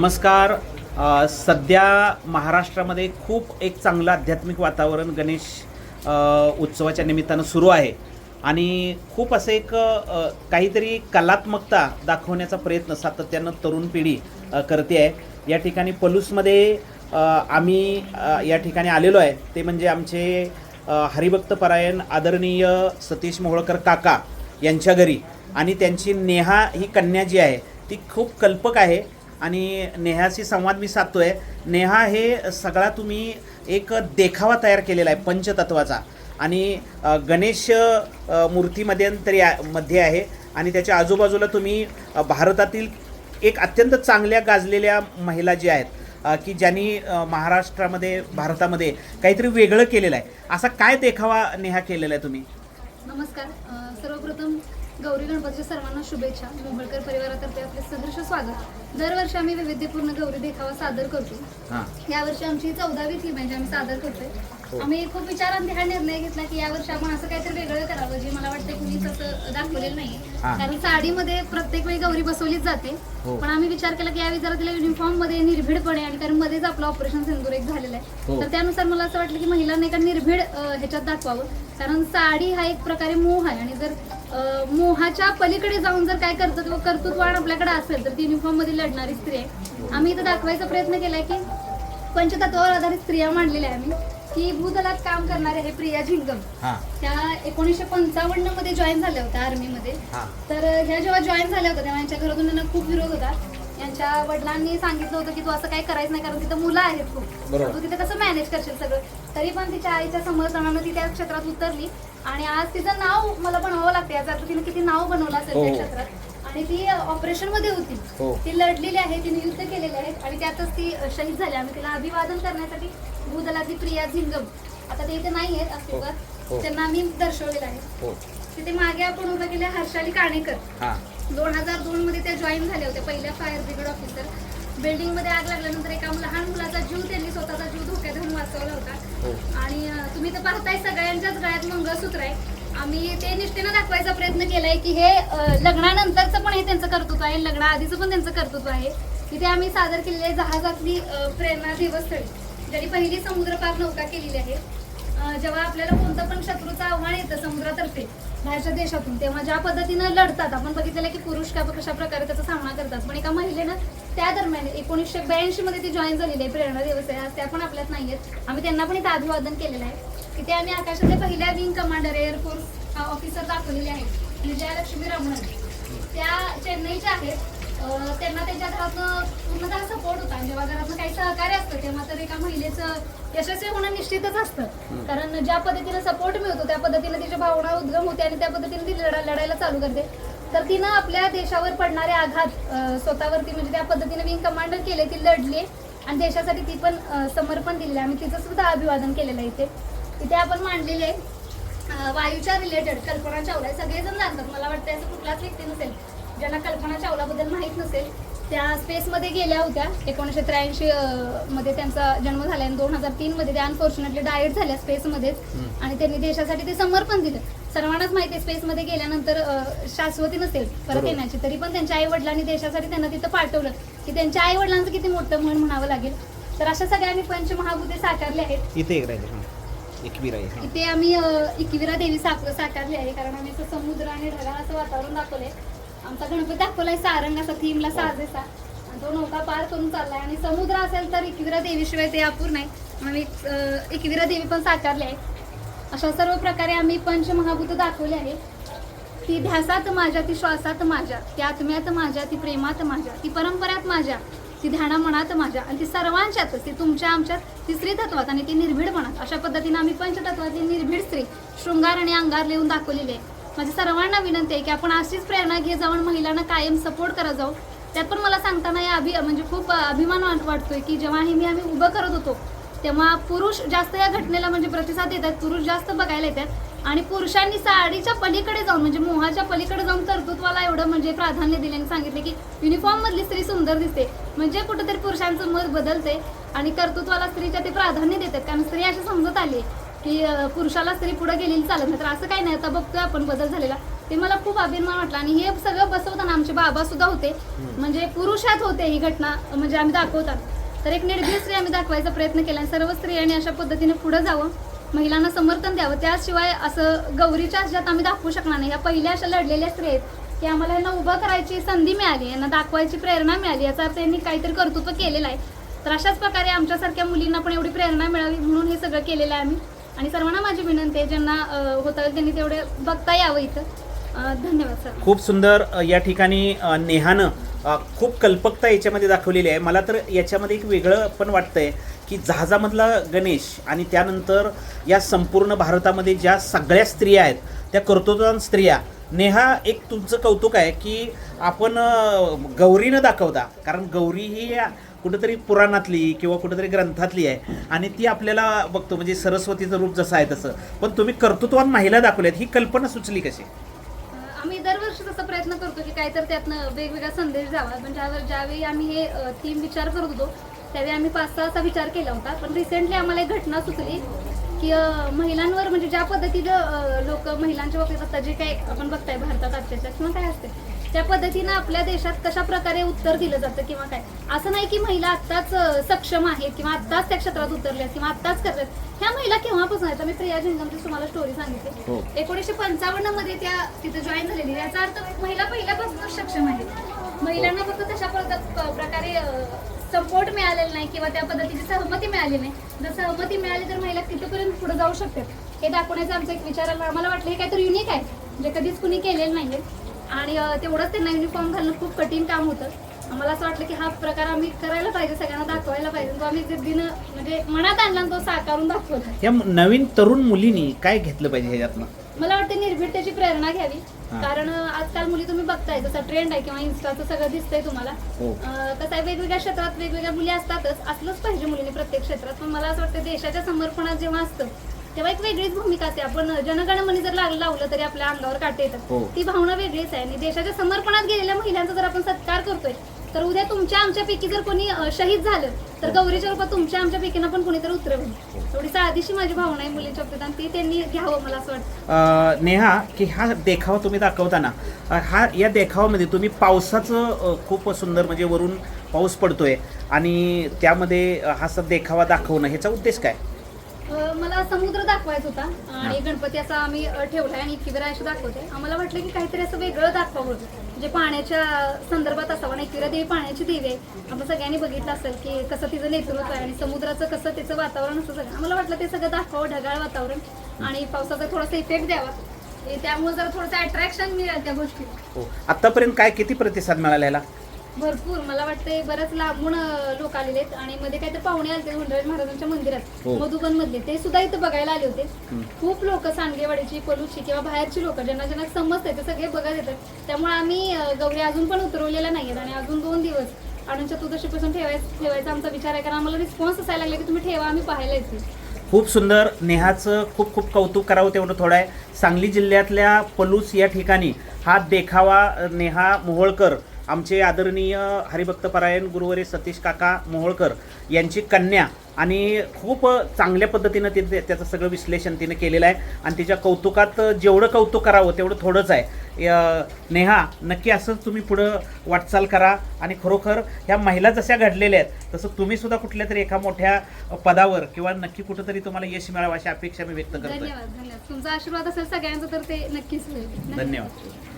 नमस्कार. सध्या महाराष्ट्रामध्ये खूप एक चांगलं आध्यात्मिक वातावरण गणेश उत्सवाच्या निमित्तानं सुरू आहे. आणि खूप असं एक काहीतरी कलात्मकता दाखवण्याचा प्रयत्न सातत्यानं तरुण पिढी करते आहे. या ठिकाणी पलूसमध्ये आम्ही या ठिकाणी आलेलो आहे. ते म्हणजे आमचे हरिभक्त परायण आदरणीय सतीश मोहोळकर काका यांच्या घरी. आणि त्यांची नेहा ही कन्या जी आहे ती खूप कल्पक आहे. आणि नेहाशी संवाद मी साधतोय. नेहा हे सगळा तुम्ही एक देखावा तयार केलेला आहे पंचतत्वाचा. आणि गणेश मूर्तीमध्ये तरी मध्ये आहे. आणि त्याच्या आजूबाजूला तुम्ही भारतातील एक अत्यंत चांगल्या गाजलेल्या महिला ज्या आहेत की ज्यांनी महाराष्ट्रामध्ये भारतामध्ये काहीतरी वेगळं केलेलं आहे. असा काय देखावा नेहा केलेला आहे तुम्ही? नमस्कार. सर्वप्रथम गौरी गणपतीच्या सर्वांना शुभेच्छा. मोहोळकर परिवारातर्फे आपले सहर्ष स्वागत. दरवर्षी आम्ही वैविध्यपूर्ण गौरी देखावा सादर करतो. हां. यावर्षी आमची चौदावी थीम आहे जी आम्ही सादर हो. करतोय आम्ही खूप विचारांती हा निर्णय घेतला की यावर्षी आपण असं काहीतरी वेगळं करावं जे मला वाटतं कुणीच असं दाखवलेलं नाही हा. कारण साडीमध्ये प्रत्येक वेळी गौरी बसवलीच जाते. हो. पण आम्ही विचार केला की यावेळी जरा तिला युनिफॉर्ममध्ये निर्भीडपणे आणि कारण मध्येच आपलं ऑपरेशन सिंदूर एक झालेलं हो. आहे तर त्यानुसार मला असं वाटलं की महिलांनी एका निर्भीड ह्याच्यात दाखवावं. कारण साडी हा एक प्रकारे मोह आहे आणि जर मोहाच्या पलीकडे जाऊन जर काय कर्तृत्व कर्तृत्वान आपल्याकडे असेल तर ती युनिफॉर्ममध्ये लढणारी स्त्री आहे. आम्ही इथं दाखवायचा प्रयत्न केलाय की पंचतत्वावर आधारित स्त्रिया मांडलेल्या आहे आम्ही. की भूदलात काम करणारे हे प्रिया झिंगम. त्या एकोणीसशे पंचावन्नमध्ये जॉईन झाल्या होत्या आर्मीमध्ये हां. तर ह्या जेव्हा जॉईन झाल्या होत्या तेव्हा यांच्या घरातून त्यांना खूप विरोध होता. यांच्या वडिलांनी सांगितलं होतं की तू असं काही करायचं नाही कारण तिथं मुलं आहेत खूप. तू तिथे कसं मॅनेज करशील सगळं? तरी पण तिच्या आईच्या समर्थनानं ती त्या क्षेत्रात उतरली. आणि आज तिचं नाव मला बनवावं लागतं. याचा अर्थ तिने किती नाव बनवलं असेल हो, त्या हो. क्षेत्रात आणि ती ऑपरेशनमध्ये होती. हो. ती लढलेली आहे तिने युद्ध केलेले आहेत. आणि त्यातच ती शहीद झाली. आम्ही तिला अभिवादन करण्यासाठी भूदलातली प्रिया झिंगम. आता ते इथे नाही आहेत हो. अस्तित्वात त्यांना आम्ही दर्शवलेलं आहे. हो. तिथे मागे आपण उभं केले हर्षाली काणेकर. हां. दोन हजार दोन मध्ये त्या जॉईन झाल्या होत्या पहिल्या फायर ब्रिगेड ऑफिसर बिल्डिंगमध्ये आग लागल्यानंतर एका लहान मुलाचा जीव त्यांनी स्वतःचा जीव धोक्यात घेऊन वाचवला होता. हो. आणि तुम्ही तर पाहताय सगळ्यांच्याच गळ्यात मंगळसूत्र आहे. आम्ही ते निष्ठेनं दाखवायचा प्रयत्न केलाय की हे लग्नानंतरचं पण हे त्यांचं कर्तृत्व आहे. लग्नाआधीचं पण त्यांचं कर्तृत्व आहे. तिथे आम्ही सादर केलेली जहाजातली प्रेरणा दिवसस्थळी ज्यांनी पहिली समुद्रपार नौका केलेली आहे. जेव्हा आपल्याला कोणतं पण शत्रूचं आव्हान येतं समुद्रातर्फे बाहेरच्या देशातून तेव्हा ज्या पद्धतीनं लढतात आपण बघितलेलं की पुरुष का कशा प्रकारे त्याचा सामना करतात. पण एका महिलेनं त्या दरम्यान एकोणीसशे ब्याऐंशी मध्ये ती जॉईन झालेली आहे प्रेरणा दिवस आहे. आज त्या पण आपल्यात नाहीयेत. आम्ही त्यांना पण इथं अभिवादन केलेलं आहे. की ते आम्ही आकाशातल्या पहिल्या विंग कमांडर एअरफोर्स ऑफिसर दाखवलेले आहेत. आणि लक्ष्मी रमणन त्या चेन्नईच्या आहेत. त्यांना त्यांच्या घरातनं पूर्णतः सपोर्ट होता. आणि जेव्हा घरातनं काही सहकार्य असतं तेव्हा तर एका महिलेचं यशस्वी होणं निश्चितच असतं. कारण ज्या पद्धतीने सपोर्ट मिळतो त्या पद्धतीने तिच्या भावना उद्गम होते आणि त्या पद्धतीने ती लढा लढायला चालू करते. तर तिनं आपल्या देशावर पडणारे आघात स्वतःवरती म्हणजे त्या पद्धतीने विंग कमांडर केले ती लढली आणि देशासाठी ती पण समर्पण दिलेलं आहे. आम्ही तिचं सुद्धा अभिवादन केलेलं आहे इथे. इथे आपण मांडलेले आहे वायूच्या रिलेटेड कल्पना चावला सगळेजण जाणतात. मला वाटतं असं कुठलाच व्यक्ती नसेल. ज्यांना कल्पना चावलाबद्दल माहीत नसेल त्या स्पेसमध्ये गेल्या होत्या. एकोणीसशे त्र्याऐंशी मध्ये त्यांचा जन्म झाला आणि दोन हजार तीन मध्ये त्या अनफॉर्च्युनेटली डायट झाल्या स्पेसमध्येच आणि त्यांनी देशासाठी ते समर्पण दिलं. सर्वांनाच माहिती आहे स्पेसमध्ये गेल्यानंतर शाश्वती नसेल परत. येण्याची. तरी पण त्यांच्या आई वडिलांनी देशासाठी त्यांना तिथं पाठवलं. की त्यांच्या आई वडिलांचं किती मोठं म्हण म्हणावं लागेल. तर अशा सगळ्यांनी पंचमहाभूते साकारले आहेत. इथे एक इथे आम्ही अ, एकविरा देवी साक साकारली आहे. कारण आम्ही समुद्र आणि ढगाळ असं वातावरण दाखवलंय. आमचा गणपती दाखवलाय सारंग असा थीमला साजेसा. आणि तो नौका पार करून चाललाय. आणि समुद्र असेल तर एकविरा देवीशिवाय ते अपूर्ण आहे. आम्ही अ, एकविरा देवी पण साकारली आहे. अशा सर्व प्रकारे आम्ही पंचमहाभूत दाखवले आहे. ती ध्यासात माझ्या ती श्वासात माझ्या ती आत्म्यात माझ्या ती प्रेमात माझ्या ती परंपरात माझ्या ती ध्याना मनात माझ्या आणि ती सर्वांच्यातच ती तुमच्या आमच्यात ती स्त्री तत्वात आणि ती निर्भीड मनात. अशा पद्धतीने आम्ही पंचतत्वातली निर्भीड स्त्री शृंगार आणि अंगार लिहून दाखवलेली आहे. माझी सर्वांना विनंती आहे की आपण अशीच प्रेरणा घे जाऊन महिलांना कायम सपोर्ट करत जाऊ. त्यात पण मला सांगताना या अभि म्हणजे खूप अभिमान वाट- वाटतोय की जेव्हा हे मी आम्ही उभं करत होतो तेव्हा पुरुष जास्त या घटनेला म्हणजे प्रतिसाद देतात पुरुष जास्त बघायला येतात. आणि पुरुषांनी साडीच्या पलीकडे जाऊन म्हणजे मोहाच्या पलीकडे जाऊन कर्तृत्वाला एवढं म्हणजे प्राधान्य दिले आणि सांगितले की युनिफॉर्म मधली स्त्री सुंदर दिसते. म्हणजे कुठेतरी पुरुषांचं मत बदलते आणि कर्तृत्वाला स्त्रीच्या ते प्राधान्य देतात. कारण स्त्री अशी समजत आली की पुरुषाला स्त्री पुढे गेलेली चालत नाही. तर असं काही नाही. आता बघतोय आपण बदल झालेला. ते मला खूप अभिमान वाटला. आणि हे सगळं बसवताना आमचे बाबा सुद्धा होते. म्हणजे पुरुषात होते ही घटना. म्हणजे आम्ही दाखवतात. तर एक निर्भीड स्त्री आम्ही दाखवायचा प्रयत्न केला. आणि सर्व स्त्रियांनी अशा पद्धतीने पुढे जावं. महिलांना समर्थन द्यावं. त्याशिवाय असं गौरीच्या ह्याच्यात आम्ही दाखवू शकणार नाही. ह्या पहिल्या अशा लढलेल्या स्त्री आहेत की आम्हाला यांना उभं करायची संधी मिळाली. यांना दाखवायची प्रेरणा मिळाली. याचा अर्थ यांनी काहीतरी कर्तृत्व केलेलं आहे. तर अशाच प्रकारे आमच्यासारख्या मुलींना पण एवढी प्रेरणा मिळावी म्हणून हे सगळं केलेलं आहे आम्ही. आणि सर्वांना माझी विनंती आहे ज्यांना अं, होतं त्यांनी तेवढे बघता यावं इथं. धन्यवाद सर. खूप सुंदर या ठिकाणी नेहानं खूप कल्पकता याच्यामध्ये दाखवलेली आहे. मला तर याच्यामध्ये एक वेगळं पण वाटतंय की जहाजामधला गणेश आणि त्यानंतर या संपूर्ण भारतामध्ये ज्या सगळ्या स्त्रिया आहेत त्या कर्तृत्ववान स्त्रिया नेहा एक तुमचं कौतुक आहे की आपण गौरीनं दाखवता. कारण गौरी ही या कुठेतरी पुराणातली किंवा कुठेतरी ग्रंथातली आहे. आणि ती आपल्याला बघतो म्हणजे सरस्वतीचं रूप जसं आहे तसं. पण तुम्ही कर्तृत्वान महिला दाखवल्यात ही कल्पना सुचली कशी? आम्ही दरवर्षी तसा प्रयत्न करतो की काहीतरी त्यातनं वेगवेगळा संदेश द्यावा. पण ज्यावेळी ज्यावेळी आम्ही हे थीम विचार करत होतो त्यावेळी आम्ही पाच सहाचा असा विचार केला होता. पण रिसेंटली आम्हाला एक घटना सुचली की महिलांवर म्हणजे ज्या पद्धतीनं लोक महिलांच्या बाबतीत आता जे काही आपण बघताय भारतात अत्याचार किंवा काय असते त्या पद्धतीनं आपल्या देशात कशा प्रकारे उत्तर दिलं जातं किंवा काय? असं नाही की महिला आत्ताच सक्षम आहेत किंवा आत्ताच त्या क्षेत्रात उतरल्यात किंवा आत्ताच करतात. ह्या महिला केव्हापासून आहेत? मी प्रिया झिंगमची तुम्हाला स्टोरी हो. सांगितली एकोणीसशे पंचावन्नमध्ये त्या तिथे जॉईन झालेली याचा अर्थ महिला पहिल्यापासूनच सक्षम आहेत. महिलांना फक्त तशा प्रका- प्रकारे सपोर्ट मिळालेला नाही किंवा त्या पद्धतीची सहमती मिळाली नाही. जर सहमती मिळाली तर महिला तिथपर्यंत पुढे जाऊ शकतात. हे दाखवण्याचा आमचा एक विचार आला आम्हाला वाटलं हे काहीतरी युनिक आहे. जे कधीच कुणी केलेलं नाहीये. आणि तेवढंच त्यांना युनिफॉर्म घालणं खूप कठीण काम होतं. आम्हाला असं वाटलं की हा प्रकार आम्ही करायला पाहिजे सगळ्यांना दाखवायला पाहिजे. तो आम्ही जिद्दीनं म्हणजे मनात आणला आणि तो साकारून दाखवला. या नवीन तरुण मुलींनी काय घेतलं पाहिजे ह्याच्यातनं? मला वाटतं निर्भीडतेची प्रेरणा घ्यावी. कारण आजकाल मुली तुम्ही बघताय जसा ट्रेंड आहे किंवा इन्स्टाचं सगळं दिसतंय तुम्हाला. हो. कसं आहे वेगवेगळ्या क्षेत्रात वेगवेगळ्या मुली असतातच असलंच पाहिजे मुलींनी प्रत्येक क्षेत्रात. पण मला असं वाटतं देशाच्या समर्पणात जेव्हा असतं तेव्हा एक वेगळीच भूमिका असते. आपण जनगणमनी जर लाग- लावलं तरी आपल्या अंगावर काटे हो. येतात ती भावना वेगळीच आहे. आणि देशाच्या समर्पणात गेलेल्या महिलांचा जर आपण सत्कार करतोय तर उद्या तुमच्या आमच्या पैकी जर कोणी अं, शहीद झालं तर गौरीच्या रूपात तुमच्या आमच्या पैकीनं पण कोणीतरी उतरवलं थोडी साधीशी माझी भावना आहे मुलींच्या बाबतीत आणि ती त्यांनी घ्यावं मला असं वाटतं. अं, नेहा की हा देखावा तुम्ही दाखवताना अं, हा या देखावामध्ये तुम्ही पावसाचं अं, खूप सुंदर म्हणजे वरून पाऊस पडतोय. आणि त्यामध्ये अं, हा असा देखावा दाखवणं ह्याचा उद्देश काय? मला समुद्र दाखवायचा होता. आणि गणपती असा आम्ही अ, ठेवलाय आणि इतकी वेळा अशी दाखवते आम्हाला वाटलं की काहीतरी असं वेगळं दाखवावं. जे पाण्याच्या संदर्भात असावं आणि एकविरा देवी पाण्याची देवी आहे. आपण सगळ्यांनी बघितलं असेल की कसं तिचं नेतृत्व आहे आणि समुद्राचं कसं त्याचं वातावरण असं सगळं. आम्हाला वाटलं ते सगळं दाखवावं ढगाळ वातावरण. आणि पावसाचा थोडासा इफेक्ट द्यावा. त्यामुळे जरा थोडंसं अट्रॅक्शन मिळेल त्या गोष्टी हो. आतापर्यंत काय किती प्रतिसाद मिळाला याला भरपूर. मला वाटते बरेच लांबून लोक आलेले आहेत आणि मध्ये काहीतरी पाहुणे आले हुंडराज महाराजांच्या मंदिरात हो. मधुबन मधले ते सुद्धा इथं बघायला आले होते. खूप लोक सांगेवाडीची पलूची किंवा बाहेरची लोक ज्यांना ज्यांना समजते ते सगळे बघत येतात. त्यामुळे आम्ही अं, गौरी अजून पण उतरवलेल्या नाहीयेत आणि अजून दोन दिवस अनंत चतुर्दशीपासून ठेवायचं ठेवायचा आमचा विचार आहे. कारण आम्हाला रिस्पॉन्स असायला लागला की तुम्ही ठेवा आम्ही पाहायला येते खूप सुंदर नेहाचं खूप खूप कौतुक करावं तेवढं थोडं आहे. सांगली जिल्ह्यातल्या पलूस या ठिकाणी हा देखावा नेहा मोहोळकर आमचे आदरणीय हरिभक्तपरायण गुरुवरे सतीश काका मोहोळकर यांची कन्या आणि खूप चांगल्या पद्धतीनं तिने त्याचं सगळं विश्लेषण तिने केलेलं आहे. आणि तिच्या कौतुकात जेवढं कौतुक करावं तेवढं थोडंच आहे. नेहा नक्की असंच तुम्ही पुढं वाटचाल करा. आणि खरोखर ह्या महिला जशा घडलेल्या आहेत तसं तुम्ही सुद्धा कुठल्या तरी एका मोठ्या पदावर किंवा नक्की कुठंतरी तुम्हाला यश मिळावं अशी अपेक्षा मी व्यक्त धन्यवाद तुमचा आशीर्वाद असेल सगळ्यांचा तर ते नक्कीच धन्यवाद.